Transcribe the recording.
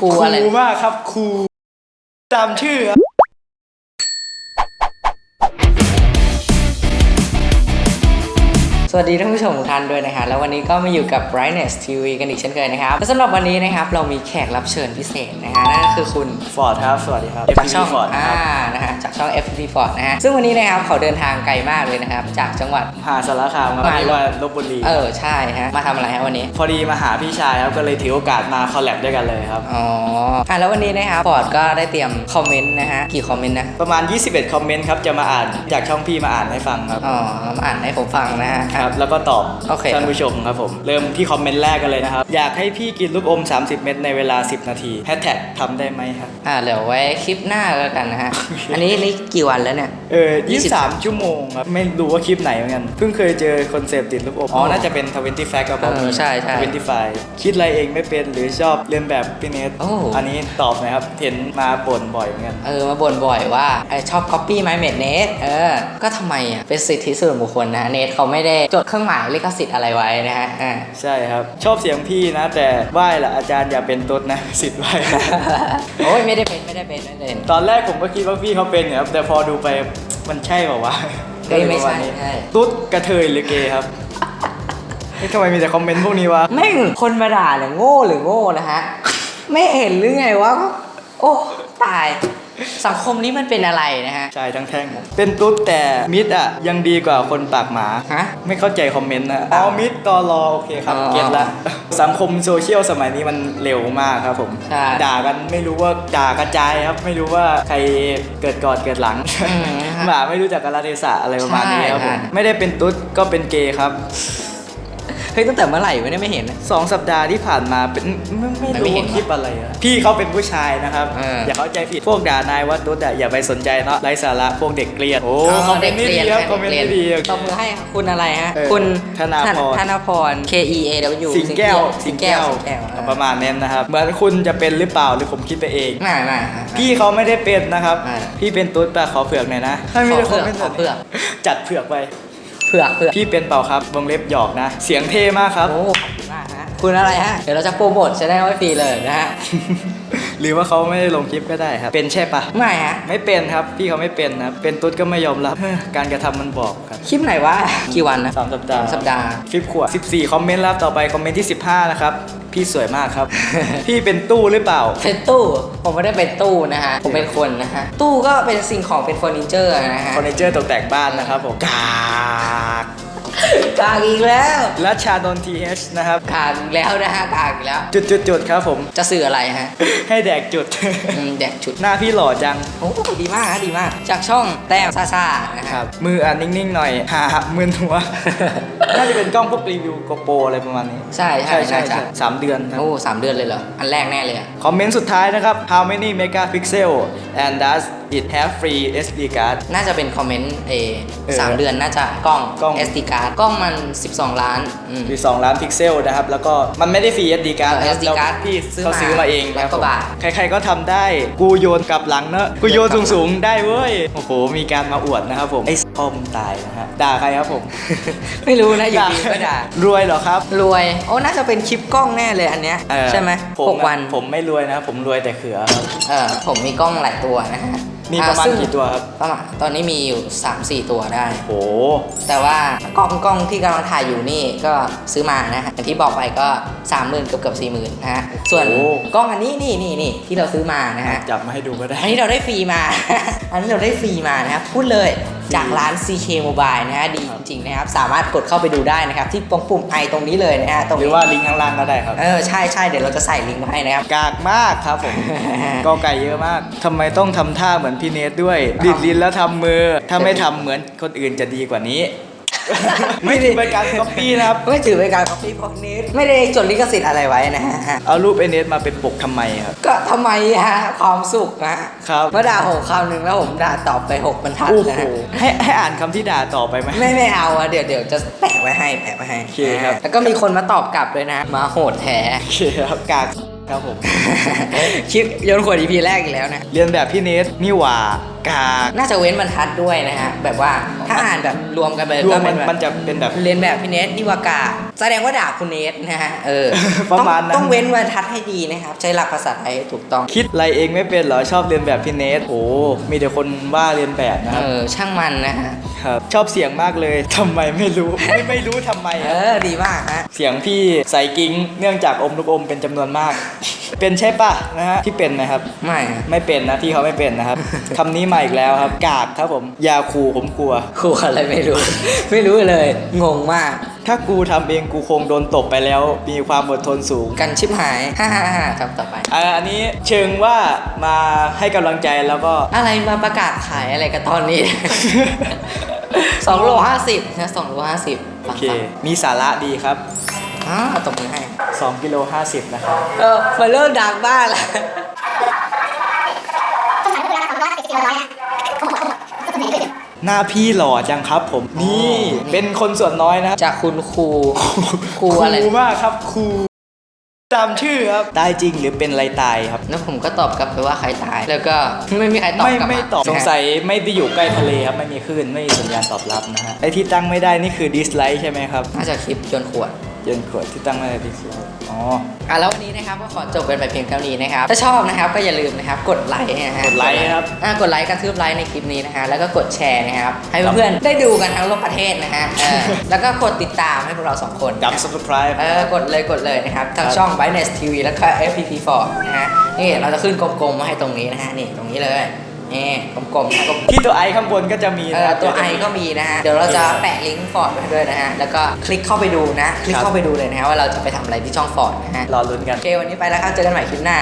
ครูอะไร คูลมากครับครูตามชื่อครับ สวัสดีท่านผู้ชมทุกท่านด้วยนะคะแล้ววันนี้ก็มาอยู่กับ Brightness TV กันอีกเช่นเคยนะครับและสำหรับวันนี้นะครับเรามีแขกรับเชิญพิเศษนะฮะนั่นก็คือคุณฟอร์ดครับ สวัสดีครับ จากช่องฟอร์ดอ่าครับนะฮะจากช่อง FP Ford นะฮะซึ่งวันนี้นะครับเขาเดินทางไกลมากเลยนะครับจากจังหวัด มหาสารคามครับมาเรียกว่าลบบุรีเออใช่ฮะมาทำอะไรฮะวันนี้พอดีมาหาพี่ชายครับก็เลยถือโอกาสมาคอลแลบด้วยกันเลยครับ อ๋ออะแล้ววันนี้นะครับฟอร์ดก็ได้เตรียมคอมเมนต์นะฮะกี่คอมเมนต์นะประมาณ 21 คอมเมนต์ครับ จะมาอ่านจากช่องพี่มาอ่านให้ฟังครับ อ๋อมาอ่านให้ผมฟังนะฮะครับ แล้วก็ตอบโอเค ท่านผู้ชมครับผม เริ่มที่คอมเมนต์แรกกันเลยนะครับ อยากให้พี่กินลูกอม 30 เม็ดในเวลา 10 นาทีแฮชแท็กทำได้ไหมครับ อ่าเดี๋ยวไว้คลิปหน้าแล้วกันนะฮะ อันนี้นี่กี่วันแล้วเนี่ย เออ20 23ชั่วโมงครับ ไม่รู้ว่าคลิปไหนเหมือนกัน เพิ่งเคยเจอคอนเซปต์ติดลูกอม อ๋อ น่าจะเป็น 20 Fact กับเออใช่ใช่25คิดอะไรเองไม่เป็นหรือชอบเรียนแบบพี่เนทโอ้ อันนี้ตอบหนะครับ เห็นมาบ่นบ่อยเหมือนกัน เออมาบ่นบ่อยว่าไอชอบ copy my mate เนทเออ ก็ทำไมอะ เป็นสิทธิส่วนบุคคลนะเนทเขาไม่ได้จดเครื่องหมายลิขสิทธิ์อะไรไว้นะฮะอ่าใช่ครับ ชอบเสียงพี่นะ แต่ไหว้ละอาจารย์อย่าเป็นตุ๊ดนะสิทธิ์ไหว้โอ้ยไม่ได้เป็นไม่ได้เป็นไม่ได้เป็นตอนแรกผมก็คิดว่าพี่เขาเป็นเนี่ยครับแต่พอดูไปมันใช่เปล่าวะเฮ้ยไม่ใช่ก็เลยประาณนี้ใช่ตุ๊ดกระเทยหรือเกย์ครับเฮ้ยทำไมมีแต่คอมเมนต์พวกนี้วะแม่งคนมาด่าเนี่ยโง่หรือโง่นะฮะไม่เห็นหรือไงวะโอ้ตาย สังคมนี้มันเป็นอะไรนะฮะชายทั้งแท่งเป็นตุ๊ดแต่มิดอะยังดีกว่าคนปากหมาฮะไม่เข้าใจคอมเมนต์นะอ๋อมิดตอรอโอเคครับอ๋อเก็ตละสังคมโซเชียลสมัยนี้มันเร็วมากครับผมใช่ด่ากันไม่รู้ว่าด่ากระจายครับไม่รู้ว่าใครเกิดก่อนเกิดหลังอืมฮะหมาไม่รู้จักกาลเทศะอะไรประมาณนี้ครับผมใช่ฮะไม่ได้เป็นตุ๊ดก็เป็นเกย์ครับ เฮ้ยตั้งแต่เมื่อไหร่วะเนี่ยไม่เห็นนะสองสัปดาห์ที่ผ่านมาเป็นไม่ไม่ไม่รู้เห็นว่าคลิปอะไรอะพี่เขาเป็นผู้ชายนะครับ เออออย่าเข้าใจผิดพวกด่านายว่าตุ๊ดอะอย่าไปสนใจเนาะไร้สาระพวกเด็กเกลียดโอ้คอมเมนต์นี่ดีครับคอมเมนต์นี่ดีตบมือให้คุณอะไรฮะ เออคุณธนาพร ธนาพร K E A W สิงแก้วสิงแก้วสิงแก้วประมาณนั้นนะครับ เหมือนคุณจะเป็นหรือเปล่าหรือผมคิดไปเอง ไม่ไม่พี่เขาไม่ได้เป็นนะครับไม่พี่เป็นตุ๊ดแต่ขอเผือกหน่อยนะถ้าไม่ได้ขอเผือกคอมเมนต์ขอเผือก จัดเผือกไป เผือกเผือกพี่เป็นเปล่าครับวงเล็บหยอกนะ เสียงเท่มากครับ โอ้ขอบคุณมากฮะคุณอะไรฮะ เดี๋ยวเราจะโปรโมทจะได้ไว้ฟรีเลยนะฮะ หรือว่าเขาไม่ได้ลงคลิปก็ได้ครับ เป็นใช่ปะไม่ฮะ ไม่เป็นครับ พี่เขาไม่เป็นนะครับเป็นตุ๊ดก็ไม่ยอมรับ การกระทำมันบอกครับคลิปไหนวะ กี่วันนะสามสัปดาห์สัปดาห์ คลิปขวด14 คอมเมนต์แล้วต่อไปคอมเมนต์ที่ 15 นะครับ พี่สวยมากครับ พี่เป็นตู้หรือเปล่า เป็นตู้ผมไม่ได้เป็นตู้นะฮะผมเป็นคนนะฮะตู้ก็เป็นสิ่งของเป็นเฟอร์นิเจอร์นะฮะเฟอร์นิเจอร์ตกแต่งบ้านนะครับผมกาก กากอีกแล้วและชาดนทีเอชนะครับกากอีกแล้วนะฮะกากอีกแล้ว จุดจุดจุดๆๆครับผม จะสื่ออะไรฮะ ให้แดกจุด อืมแดกชุด หน้าพี่หล่อจัง โอ้ดีมากฮะดีมาก จากช่องแต้มซ่าซ่านะคครัรับ บ มืออะนิ่งๆหน่อยหามึนหัว น่าจะเป็นกล้องพวกรีวิวโกโปรอะไรประมาณนี้ใช่ใช่ใช่ใช่ สามเดือนครับ โอ้สามเดือนเลยเหรอ อันแรกแน่เลยอะ คอมเมนต์สุดท้ายนะครับ how many megapixel and does it have free SD card น่าจะเป็นคอมเมนต์เอเออสามเดือนน่าจะกล้อง กล้อง SD card กล้องมัน 12 ล้านอืมมี2ล้านพิกเซลนะครับ แล้วก็มันไม่ได้ฟรี SD card เออนะครับ SD เรา card พี่ซื้อเขามาซื้อมาเองร้อยกว่าบาทใครๆก็ทำได้ กูโยนกลับหลังเนอะกูโยนสูงๆ ได้เว้ย โอ้โห มีการมาอวดนะครับผม ไอ้พ่อมงตายนะฮะ ด่าใครครับผม ไม่รู้นะอยู่ดีก็ด่า รวยเหรอครับ รวย โอ้ น่าจะเป็นคลิปกล้องแน่เลยอันเนี้ย เออใช่ไหมผมหกวัน ผมไม่รวยนะครับผมรวยแต่เขือครับ เออผมมีกล้องหลายตัวนะฮะ มีอ่ประมาณซึ่งกี่ตัวครับ ประมาณตอนนี้มีอยู่ 3-4 ตัวได้โอ้แต่ว่ากล้องกล้องที่กำลังถ่ายอยู่นี่ก็ซื้อมานะฮะอย่างที่บอกไปก็ 30,000เกือบเกือบสี่หมื่นนะฮะส่วนกล้องอันนี้นี่นี่นี่ที่เราซื้อมานะฮะ จับมาให้ดูก็ได้ อันนี้เราได้ฟรีมา อันนี้เราได้ฟรีมานะครับ พูดเลยจากร้าน CK Mobile นะฮะดีจ ริง ๆ นะครับ สามารถกดเข้าไปดูได้นะครับ ที่ตรงปุ่มไอตรงนี้เลยนะฮะตรงหรืนี้อว่าลิงก์ข้างล่างก็ได้ครับ เออใช่ใช่เดี๋ยวเราจะใส่ลิงก์มาให้นะครับ กากมากครับผมกอไก่เยอะมากทำไมต้องทำท่าเหมือนพี่เนทด้วย ดิดลิ้นแล้วทำมือ ถ้าไม่ทำเหมือนคนอื่นจะดีกว่านี้ ไม่ถือเป็นการก๊อปปี้นะครับ ไม่ถือเป็นการ copy พวกนี้ไม่ได้จดลิขสิทธิ์อะไรไว้นะฮะ เอารูปไอเนทมาเป็นปกทำไมครับ ก็ทำไมฮะความสุขนะฮะครับ เมื่อด่าหกคำหนึ่งแล้วผมด่าตอบไปหกบรรทัดโอ้นะโหฮะให้ให้อ่านคำที่ด่าต่อไปไหม ไม่ไม่เอาอะเดี๋ยวเดี๋ยวจะแปะไว้ให้แปะไว้ให้โอเคครับ แล้วก็มีคนมาตอบกลับเลยนะ มาโหดแท้ โอเคครับกาก ครับผมคลิปโยนขวด EP แรกอีกแล้วนะ เรียนแบบพี่เนทนี่หว่ากากน่าจะเว้นบรรทัดด้วยนะฮะแบบว่าถ้าอ่านแบบรวมกันไปเลยรวก็มเป็มันนแบบมันจะเป็นแบบ เรียนแบบพี่เนทนิวากา แสดงว่าด่าคุณเนทนะฮะเออประต้องมาณนั้นต้องเว้นบรรทัดให้ดีนะครับ ใช้หลักภาษาไทยให้ถูกต้อง คิดอะไรเองไม่เป็นเหรอชอบเรียนแบบพี่เนทโอ้มีแต่คนว่าเรียนแบบนะคเอรับอช่างมันนะฮะครับ ชอบเสียงมากเลยทำไมไม่รู้ ไม่ไม่รู้ทำไมเออะอดีมากฮะ เสียงพี่ใส่กิ้งเนื่องจากอมลูกอมเป็นจำนวนมากเป็นใช่ปะนะฮะที่เป็นไหมครับ ไม่ฮะไม่เป็นนะที่เขาไม่เป็นนะครับ คำนี้มาอีกแล้วครับ กากครับผมอยาคูผมกลัว ครูอะไรไม่รู้ ไม่รู้เลย งงมาก ถ้ากูทำเองกูคงโดนตบไปแล้ว มีความอดทนสูง กันชิบหาย ฮ่าฮ่าฮ่าครับต่อไป อ่าอันนี้เชิงว่ามาให้กำลังใจแล้วก็ อะไรมาประกาศขายอะไรกันตอนนี้ สองโลห้าสิบนะสองโลห้าสิบโอฟังเคฟังมีสาระดีครับ อ่าตบมือให้ 2กิโล50 นะครับ เออมันเริ่มดังบ้างแล้วหน้าพี่หล่อจังครับผม นี่เป็นคนส่วนน้อยนะครับจากคุณครูครูอะไรครูมากครับครูตามชื่อครับ ตายจริงหรือเป็นไรตายครับ แล้วผมก็ตอบกลับไปว่าใครตาย แล้วก็ไม่มีใครตอบไม่กลับไม่ตอบสงสัยไม่ได้อยู่ใกล้ทะเลครับ ไม่มีคลื่นไม่มีสัญญาณตอบรับนะฮะ ไอที่ตั้งไม่ได้นี่คือดิสไลค์ใช่ไหมครับ น่าจะคลิปจนขวด เย็นขวดที่ตั้งไม่ได้ดิสไลค์อ๋อ อะแล้ววันนี้นะครับก็ขอจบกันไปเพียงเท่านี้นะครับ ถ้าชอบนะครับก็อย่าลืมนะครับกดไลค์นะฮะกดไลค์ครับ อะกดไลค์กระทืบไลค์ในคลิปนี้นะฮะแล้วก็กดแชร์นะครับ ให้เพื่อนๆได้ดูกันทั้งโลกประเทศนะฮะเออแล้วก็กดติดตามให้พวกเราสองคนกับ subscribe เออกดเลยกดเลยนะครับทางครับช่อง b i n e s TV แล้วก็ FPT Ford นะฮะนี่เราจะขึ้นกลมๆมาให้ตรงนี้นะฮะนี่ตรงนี้เลย นี่กลมๆนะกลมที่ตัวไอข้างบนก็จะมีเอนะอครับตัวไอก็มีนะฮะ เดี๋ยวเราจะแปะลิงก์ฟอร์ดไว้ด้วยนะฮะ แล้วก็คลิกเข้าไปดูนะ คลิกเข้าไปดูเลยนะฮะว่าเราจะไปทำอะไรที่ช่องฟอร์ดนะฮะ รอลุ้นกัน โอเควันนี้ไปแล้วครับ เจอกันใหม่คลิปหน้า